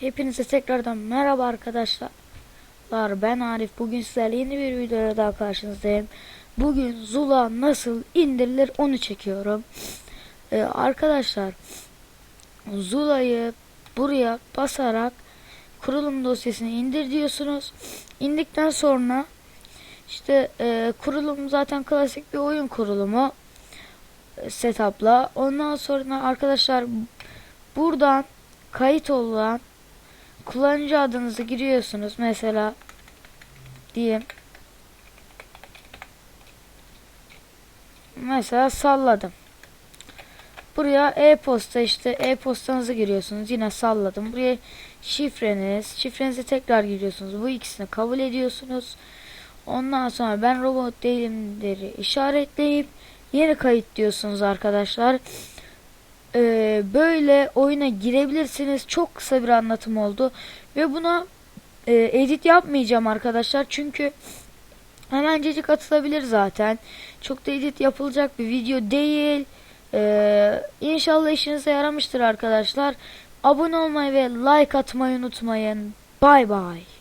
Hepinize tekrardan merhaba arkadaşlar. Ben Arif. Bugün sizlerle yeni bir videoya daha karşınızdayım. Bugün Zula nasıl indirilir onu çekiyorum. Ee, arkadaşlar Zula'yı buraya basarak kurulum dosyasını indir diyorsunuz. İndikten sonra işte e, kurulum zaten klasik bir oyun kurulumu e, setup'la. Ondan sonra arkadaşlar buradan kayıt olan kullanıcı adınızı giriyorsunuz mesela diyeyim. Mesela salladım. Buraya e-posta işte e-postanızı giriyorsunuz. Yine salladım. Buraya şifreniz şifrenizi tekrar giriyorsunuz. Bu ikisini kabul ediyorsunuz. Ondan sonra ben robot değilimleri işaretleyip yeni kayıt diyorsunuz arkadaşlar ee, böyle oyuna girebilirsiniz. Çok kısa bir anlatım oldu. Ve buna e, edit yapmayacağım arkadaşlar. Çünkü hemencecik atılabilir zaten. Çok da edit yapılacak bir video değil. Ee, inşallah işinize yaramıştır arkadaşlar. Abone olmayı ve like atmayı unutmayın. Bay bay.